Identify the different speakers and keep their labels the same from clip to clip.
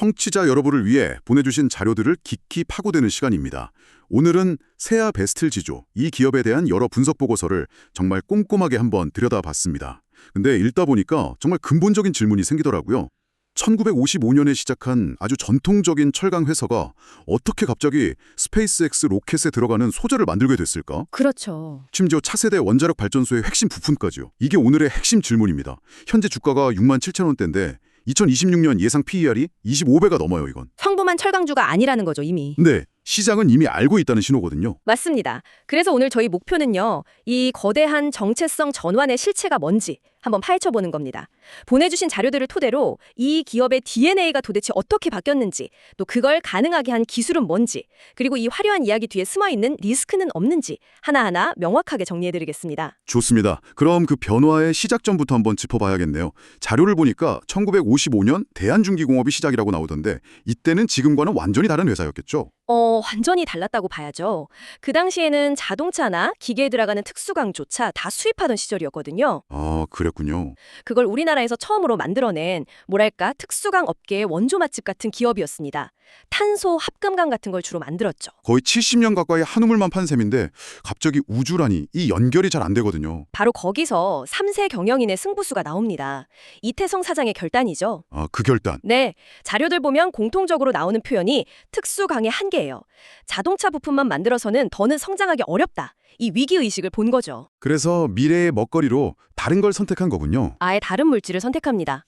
Speaker 1: 청취자 여러분을 위해 보내주신 자료들을 깊이 파고드는 시간입니다. 오늘은 세아 베스틀 지조, 이 기업에 대한 여러 분석 보고서를 정말 꼼꼼하게 한번 들여다봤습니다. 근데 읽다 보니까 정말 근본적인 질문이 생기더라고요. 1955년에 시작한 아주 전통적인 철강 회사가 어떻게 갑자기 스페이스X 로켓에 들어가는 소재를 만들게 됐을까?
Speaker 2: 그렇죠.
Speaker 1: 심지어 차세대 원자력 발전소의 핵심 부품까지요. 이게 오늘의 핵심 질문입니다. 현재 주가가 6만 7천 원대인데 2026년 예상 PER이 25배가 넘어요, 이건.
Speaker 2: 평범한 철강주가 아니라는 거죠, 이미.
Speaker 1: 근데 시장은 이미 알고 있다는 신호거든요.
Speaker 2: 맞습니다. 그래서 오늘 저희 목표는요. 이 거대한 정체성 전환의 실체가 뭔지 한번 파헤쳐 보는 겁니다. 보내주신 자료들을 토대로 이 기업의 DNA가 도대체 어떻게 바뀌었는지, 또 그걸 가능하게 한 기술은 뭔지, 그리고 이 화려한 이야기 뒤에 숨어 있는 리스크는 없는지 하나하나 명확하게 정리해드리겠습니다.
Speaker 1: 좋습니다. 그럼 그 변화의 시작점부터 한번 짚어봐야겠네요. 자료를 보니까 1955년 대한중기공업이 시작이라고 나오던데 이때는 지금과는 완전히 다른 회사였겠죠?
Speaker 2: 어, 완전히 달랐다고 봐야죠. 그 당시에는 자동차나 기계에 들어가는 특수강조차 다 수입하던 시절이었거든요.
Speaker 1: 아, 그 랬군요.
Speaker 2: 그걸 우리나라에서 처음으로 만들어낸 뭐랄까 특수강 업계의 원조 맛집 같은 기업이었습니다. 탄소 합금강 같은 걸 주로 만들었죠.
Speaker 1: 거의 70년 가까이 한우물만 판 셈인데 갑자기 우주라니 이 연결이 잘 안 되거든요.
Speaker 2: 바로 거기서 3세 경영인의 승부수가 나옵니다. 이태성 사장의 결단이죠.
Speaker 1: 아, 그 결단.
Speaker 2: 네, 자료들 보면 공통적으로 나오는 표현이 특수강의 한계예요. 자동차 부품만 만들어서는 더는 성장하기 어렵다. 이 위기의식을 본 거죠.
Speaker 1: 그래서 미래의 먹거리로 다른 걸 선택한 거군요.
Speaker 2: 아예 다른 물질을 선택합니다.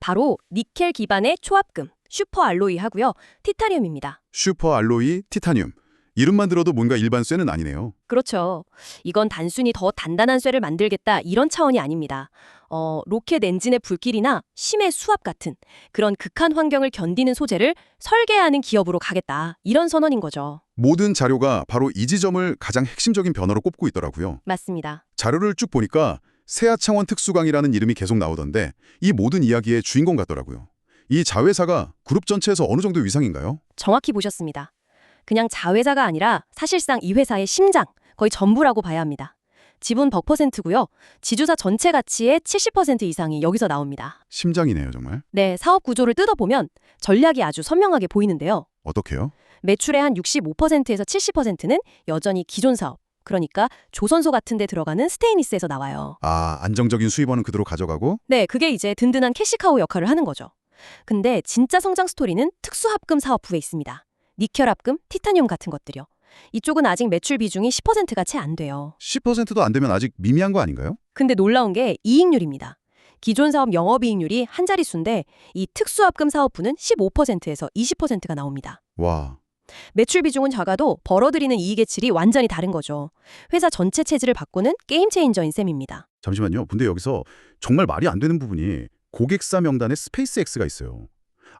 Speaker 2: 바로 니켈 기반의 초합금, 슈퍼알로이 하고요. 티타늄입니다.
Speaker 1: 슈퍼 알로이 티타늄. 이름만 들어도 뭔가 일반 쇠는 아니네요.
Speaker 2: 그렇죠. 이건 단순히 더 단단한 쇠를 만들겠다 이런 차원이 아닙니다. 어, 로켓 엔진의 불길이나 심해 수압 같은 그런 극한 환경을 견디는 소재를 설계하는 기업으로 가겠다 이런 선언인 거죠.
Speaker 1: 모든 자료가 바로 이 지점을 가장 핵심적인 변화로 꼽고 있더라고요.
Speaker 2: 맞습니다.
Speaker 1: 자료를 쭉 보니까 세아창원 특수강이라는 이름이 계속 나오던데 이 모든 이야기의 주인공 같더라고요. 이 자회사가 그룹 전체에서 어느 정도 위상인가요?
Speaker 2: 정확히 보셨습니다. 그냥 자회사가 아니라 사실상 이 회사의 심장, 거의 전부라고 봐야 합니다. 지분 100%고요. 지주사 전체 가치의 70% 이상이 여기서 나옵니다.
Speaker 1: 심장이네요, 정말.
Speaker 2: 네, 사업 구조를 뜯어보면 전략이 아주 선명하게 보이는데요.
Speaker 1: 어떻게요?
Speaker 2: 매출의 한 65%에서 70%는 여전히 기존 사업, 그러니까 조선소 같은 데 들어가는 스테인리스에서 나와요.
Speaker 1: 아, 안정적인 수입원은 그대로 가져가고
Speaker 2: 네, 그게 이제 든든한 캐시카우 역할을 하는 거죠. 근데 진짜 성장 스토리는 특수합금 사업 부에 있습니다. 니켈 합금, 티타늄 같은 것들이요. 이쪽은 아직 매출 비중이 10%가 채 안 돼요.
Speaker 1: 10%도 안 되면 아직 미미한 거 아닌가요?
Speaker 2: 근데 놀라운 게 이익률입니다. 기존 사업 영업이익률이 한 자릿수인데 이 특수합금 사업부는 15%에서 20%가 나옵니다.
Speaker 1: 와,
Speaker 2: 매출 비중은 작아도 벌어들이는 이익의 질이 완전히 다른 거죠. 회사 전체 체질을 바꾸는 게임 체인저인 셈입니다.
Speaker 1: 잠시만요. 근데 여기서 정말 말이 안 되는 부분이 고객사 명단에 스페이스X가 있어요.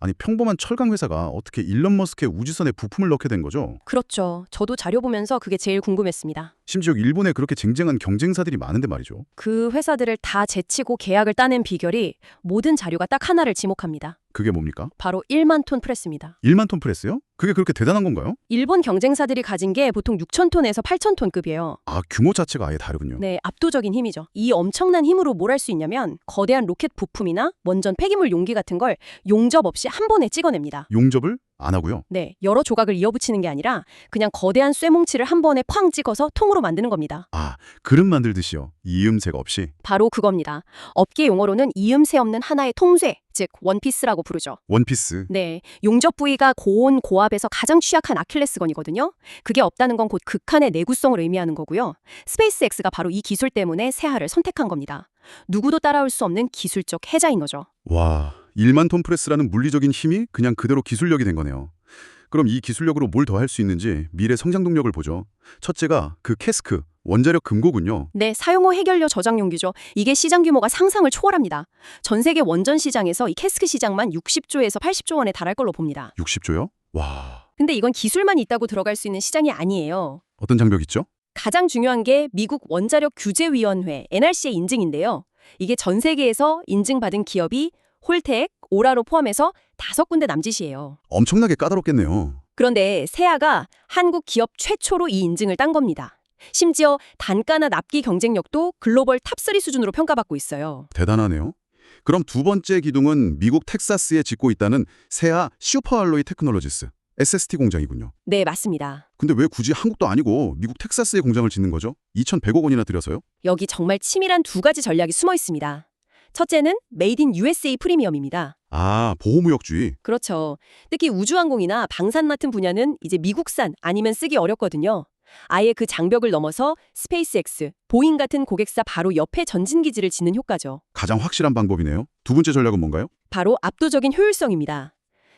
Speaker 1: 아니 평범한 철강 회사가 어떻게 일론 머스크의 우주선에 부품을 넣게 된 거죠?
Speaker 2: 그렇죠. 저도 자료 보면서 그게 제일 궁금했습니다.
Speaker 1: 심지어 일본에 그렇게 쟁쟁한 경쟁사들이 많은데 말이죠.
Speaker 2: 그 회사들을 다 제치고 계약을 따낸 비결이 모든 자료가 딱 하나를 지목합니다.
Speaker 1: 그게 뭡니까?
Speaker 2: 바로 1만 톤 프레스입니다.
Speaker 1: 1만 톤 프레스요? 그게 그렇게 대단한 건가요?
Speaker 2: 일본 경쟁사들이 가진 게 보통 6천 톤에서 8천 톤급이에요.
Speaker 1: 아, 규모 자체가 아예 다르군요.
Speaker 2: 네, 압도적인 힘이죠. 이 엄청난 힘으로 뭘 할 수 있냐면 거대한 로켓 부품이나 원전 폐기물 용기 같은 걸 용접 없이 한 번에 찍어냅니다.
Speaker 1: 용접을 안 하고요.
Speaker 2: 네, 여러 조각을 이어붙이는 게 아니라 그냥 거대한 쇠뭉치를 한 번에 쾅 찍어서 통으로 만드는 겁니다.
Speaker 1: 아, 그릇 만들듯이요. 이음새가 없이
Speaker 2: 바로 그겁니다. 업계 용어로는 이음새 없는 하나의 통쇠, 즉 원피스라고 부르죠.
Speaker 1: 원피스.
Speaker 2: 네, 용접 부위가 고온 고압에서 가장 취약한 아킬레스건이거든요. 그게 없다는 건 곧 극한의 내구성을 의미하는 거고요. 스페이스X가 바로 이 기술 때문에 세하를 선택한 겁니다. 누구도 따라올 수 없는 기술적 해자인 거죠.
Speaker 1: 와, 1만 톤 프레스라는 물리적인 힘이 그냥 그대로 기술력이 된 거네요. 그럼 이 기술력으로 뭘 더 할 수 있는지 미래 성장 동력을 보죠. 첫째가 그 캐스크, 원자력 금고군요.
Speaker 2: 네, 사용호 해결료 저장 용기죠. 이게 시장 규모가 상상을 초월합니다. 전 세계 원전 시장에서 이 캐스크 시장만 60조에서 80조 원에 달할 걸로 봅니다.
Speaker 1: 60조요? 와,
Speaker 2: 근데 이건 기술만 있다고 들어갈 수 있는 시장이 아니에요.
Speaker 1: 어떤 장벽 있죠?
Speaker 2: 가장 중요한 게 미국 원자력 규제위원회 NRC의 인증인데요. 이게 전 세계에서 인증받은 기업이 홀텍, 오라로 포함해서 다섯 군데 남짓이에요.
Speaker 1: 엄청나게 까다롭겠네요.
Speaker 2: 그런데 세아가 한국 기업 최초로 이 인증을 딴 겁니다. 심지어 단가나 납기 경쟁력도 글로벌 탑3 수준으로 평가받고 있어요.
Speaker 1: 대단하네요. 그럼 두 번째 기둥은 미국 텍사스에 짓고 있다는 세아 슈퍼알로이 테크놀로지스 SST 공장이군요.
Speaker 2: 네, 맞습니다.
Speaker 1: 근데 왜 굳이 한국도 아니고 미국 텍사스에 공장을 짓는 거죠? 2,100억 원이나 들여서요?
Speaker 2: 여기 정말 치밀한 두 가지 전략이 숨어 있습니다. 첫째는 메이드 인 USA 프리미엄입니다.
Speaker 1: 아, 보호무역주의.
Speaker 2: 그렇죠. 특히 우주항공이나 방산 같은 분야는 이제 미국산 아니면 쓰기 어렵거든요. 아예 그 장벽을 넘어서 스페이스X, 보잉 같은 고객사 바로 옆에 전진기지를 짓는 효과죠.
Speaker 1: 가장 확실한 방법이네요. 두 번째 전략은 뭔가요?
Speaker 2: 바로 압도적인 효율성입니다.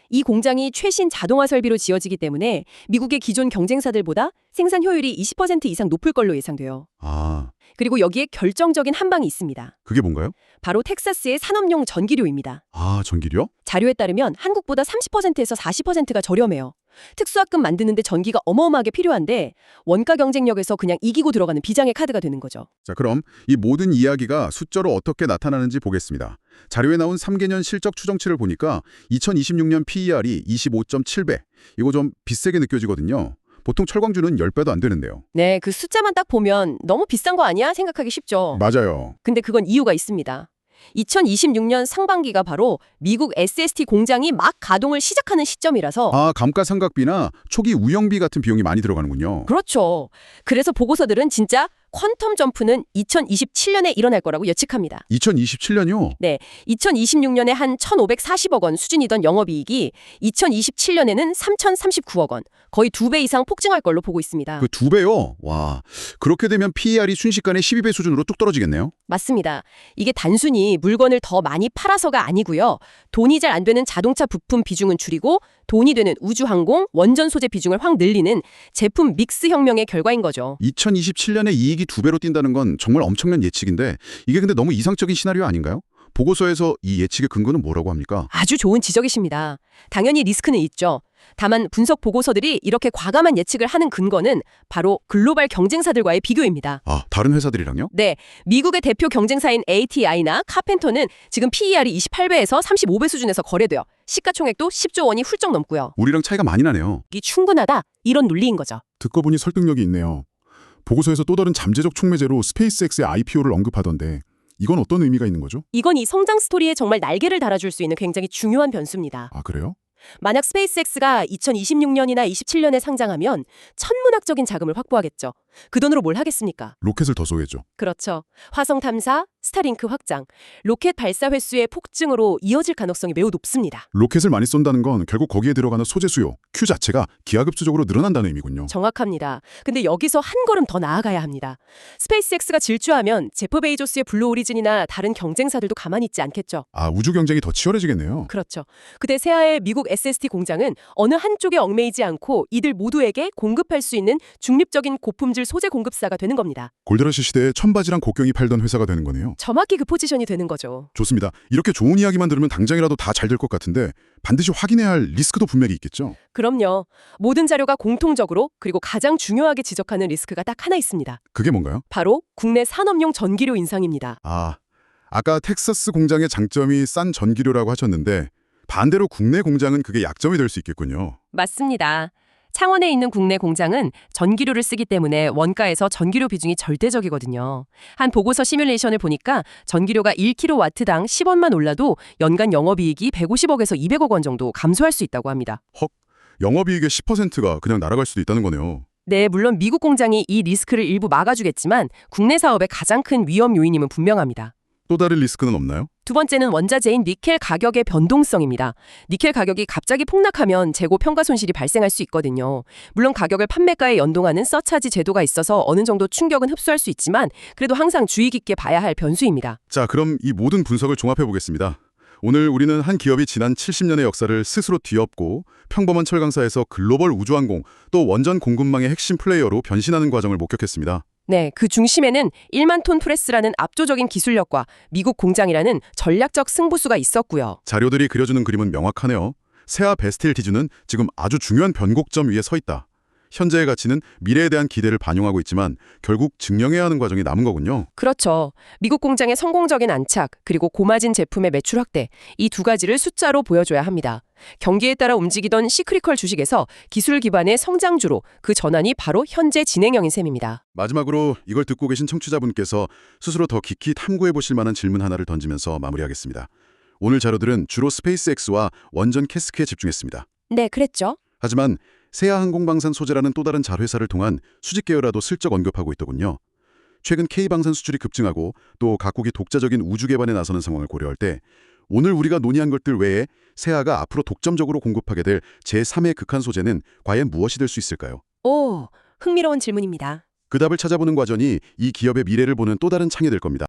Speaker 2: 이 공장이 최신 자동화 설비로 지어지기 때문에 미국의 기존 경쟁사들보다 생산 효율이 20% 이상 높을 걸로 예상돼요.
Speaker 1: 아,
Speaker 2: 그리고 여기에 결정적인 한 방이 있습니다.
Speaker 1: 그게 뭔가요?
Speaker 2: 바로 텍사스의 산업용 전기료입니다.
Speaker 1: 아, 전기료?
Speaker 2: 자료에 따르면 한국보다 30%에서 40%가 저렴해요. 특수학금 만드는데 전기가 어마어마하게 필요한데 원가 경쟁력에서 그냥 이기고 들어가는 비장의 카드가 되는 거죠.
Speaker 1: 자, 그럼 이 모든 이야기가 숫자로 어떻게 나타나는지 보겠습니다. 자료에 나온 3개년 실적 추정치를 보니까 2026년 PER이 25.7배. 이거 좀 비싸게 느껴지거든요. 보통 철광주는 10배도 안 되는데요.
Speaker 2: 네, 그 숫자만 딱 보면 너무 비싼 거 아니야 생각하기 쉽죠.
Speaker 1: 맞아요.
Speaker 2: 근데 그건 이유가 있습니다. 2026년 상반기가 바로 미국 SST 공장이 막 가동을 시작하는 시점이라서
Speaker 1: 아, 감가상각비나 초기 운영비 같은 비용이 많이 들어가는군요.
Speaker 2: 그렇죠. 그래서 보고서들은 진짜 퀀텀 점프는 2027년에 일어날 거라고 예측합니다.
Speaker 1: 2027년이요?
Speaker 2: 2026년에 한 1,540억 원 수준이던 영업이익이 2027년에는 3,039억 원, 거의 두 배 이상 폭증할 걸로 보고 있습니다.
Speaker 1: 그 두 배요? 와, 그렇게 되면 PER이 순식간에 12배 수준으로 뚝 떨어지겠네요.
Speaker 2: 맞습니다. 이게 단순히 물건을 더 많이 팔아서가 아니고요. 돈이 잘 안 되는 자동차 부품 비중은 줄이고 돈이 되는 우주항공, 원전 소재 비중을 확 늘리는 제품 믹스 혁명의 결과인 거죠.
Speaker 1: 2027년에 이익이 두 배로 뛴다는 건 정말 엄청난 예측인데 이게 근데 너무 이상적인 시나리오 아닌가요? 보고서에서 이 예측의 근거는 뭐라고 합니까?
Speaker 2: 아주 좋은 지적이십니다. 당연히 리스크는 있죠. 다만 분석 보고서들이 이렇게 과감한 예측을 하는 근거는 바로 글로벌 경쟁사들과의 비교입니다.
Speaker 1: 아, 다른 회사들이랑요?
Speaker 2: 네, 미국의 대표 경쟁사인 ATI나 카펜터는 지금 PER이 28배에서 35배 수준에서 거래돼요. 시가총액도 10조 원이 훌쩍 넘고요.
Speaker 1: 우리랑 차이가 많이 나네요.
Speaker 2: 이 충분하다 이런 논리인 거죠.
Speaker 3: 듣고 보니 설득력이 있네요. 보고서에서 또 다른 잠재적 촉매제로 스페이스X의 IPO를 언급하던데 이건 어떤 의미가 있는 거죠?
Speaker 2: 이건 이 성장 스토리에 정말 날개를 달아줄 수 있는 굉장히 중요한 변수입니다.
Speaker 3: 아 그래요?
Speaker 2: 만약 스페이스X가 2026년이나 27년에 상장하면 천문학적인 자금을 확보하겠죠. 그 돈으로 뭘 하겠습니까?
Speaker 3: 로켓을 더 쏘겠죠.
Speaker 2: 그렇죠. 화성 탐사, 스타링크 확장, 로켓 발사 횟수의 폭증으로 이어질 가능성이 매우 높습니다.
Speaker 3: 로켓을 많이 쏜다는 건 결국 거기에 들어가는 소재 수요, Q 자체가 기하급수적으로 늘어난다는 의미군요.
Speaker 2: 정확합니다. 근데 여기서 한 걸음 더 나아가야 합니다. 스페이스X가 질주하면 제프 베이조스의 블루 오리진이나 다른 경쟁사들도 가만히 있지 않겠죠.
Speaker 3: 아 우주 경쟁이 더 치열해지겠네요.
Speaker 2: 그렇죠. 그때 세아의 미국 SST 공장은 어느 한쪽에 얽매이지 않고 이들 모두에게 공급할 수 있는 중립적인 고품질 소재 공급사가 되는 겁니다.
Speaker 3: 골드러시 시대에 천바지랑 곡경이 팔던 회사가 되는 거네요.
Speaker 2: 정확히 그 포지션이 되는 거죠.
Speaker 3: 좋습니다. 이렇게 좋은 이야기만 들으면 당장이라도 다 잘 될 것 같은데 반드시 확인해야 할 리스크도 분명히 있겠죠.
Speaker 2: 그럼요. 모든 자료가 공통적으로 그리고 가장 중요하게 지적하는 리스크가 딱 하나 있습니다.
Speaker 3: 그게 뭔가요?
Speaker 2: 바로 국내 산업용 전기료 인상입니다.
Speaker 3: 아, 아까 텍사스 공장의 장점이 싼 전기료라고 하셨는데 반대로 국내 공장은 그게 약점이 될 수 있겠군요.
Speaker 2: 맞습니다. 창원에 있는 국내 공장은 전기료를 쓰기 때문에 원가에서 전기료 비중이 절대적이거든요. 한 보고서 시뮬레이션을 보니까 전기료가 1kW당 10원만 올라도 연간 영업이익이 150억에서 200억 원 정도 감소할 수 있다고 합니다.
Speaker 3: 영업이익의 10%가 그냥 날아갈 수도 있다는 거네요.
Speaker 2: 네, 물론 미국 공장이 이 리스크를 일부 막아주겠지만 국내 사업의 가장 큰 위험 요인임은 분명합니다.
Speaker 3: 또 다른 리스크는 없나요?
Speaker 2: 두 번째는 원자재인 니켈 가격의 변동성입니다. 니켈 가격이 갑자기 폭락하면 재고 평가 손실이 발생할 수 있거든요. 물론 가격을 판매가에 연동하는 서차지 제도가 있어서 어느 정도 충격은 흡수할 수 있지만 그래도 항상 주의 깊게 봐야 할 변수입니다.
Speaker 1: 자, 그럼 이 모든 분석을 종합해 보겠습니다. 오늘 우리는 한 기업이 지난 70년의 역사를 스스로 뒤엎고 평범한 철강사에서 글로벌 우주항공 또 원전 공급망의 핵심 플레이어로 변신하는 과정을 목격했습니다.
Speaker 2: 네, 그 중심에는 1만 톤 프레스라는 압도적인 기술력과 미국 공장이라는 전략적 승부수가 있었고요.
Speaker 1: 자료들이 그려주는 그림은 명확하네요. 세아 베스틸 디주는 지금 아주 중요한 변곡점 위에 서 있다. 현재의 가치는 미래에 대한 기대를 반영하고 있지만 결국 증명해야 하는 과정이 남은 거군요.
Speaker 2: 그렇죠. 미국 공장의 성공적인 안착, 그리고 고마진 제품의 매출 확대, 이 두 가지를 숫자로 보여줘야 합니다. 경기에 따라 움직이던 시크리컬 주식에서 기술 기반의 성장주로 그 전환이 바로 현재 진행형인 셈입니다.
Speaker 1: 마지막으로 이걸 듣고 계신 청취자분께서 스스로 더 깊이 탐구해 보실 만한 질문 하나를 던지면서 마무리하겠습니다. 오늘 자료들은 주로 스페이스X와 원전 캐스크에 집중했습니다.
Speaker 2: 네, 그랬죠.
Speaker 1: 하지만 세아 항공방산 소재라는 또 다른 자회사를 통한 수직 계열화도 슬쩍 언급하고 있더군요. 최근 K방산 수출이 급증하고 또 각국이 독자적인 우주 개발에 나서는 상황을 고려할 때 오늘 우리가 논의한 것들 외에 세아가 앞으로 독점적으로 공급하게 될 제3의 극한 소재는 과연 무엇이 될 수 있을까요?
Speaker 2: 오, 흥미로운 질문입니다.
Speaker 1: 그 답을 찾아보는 과정이 이 기업의 미래를 보는 또 다른 창이 될 겁니다.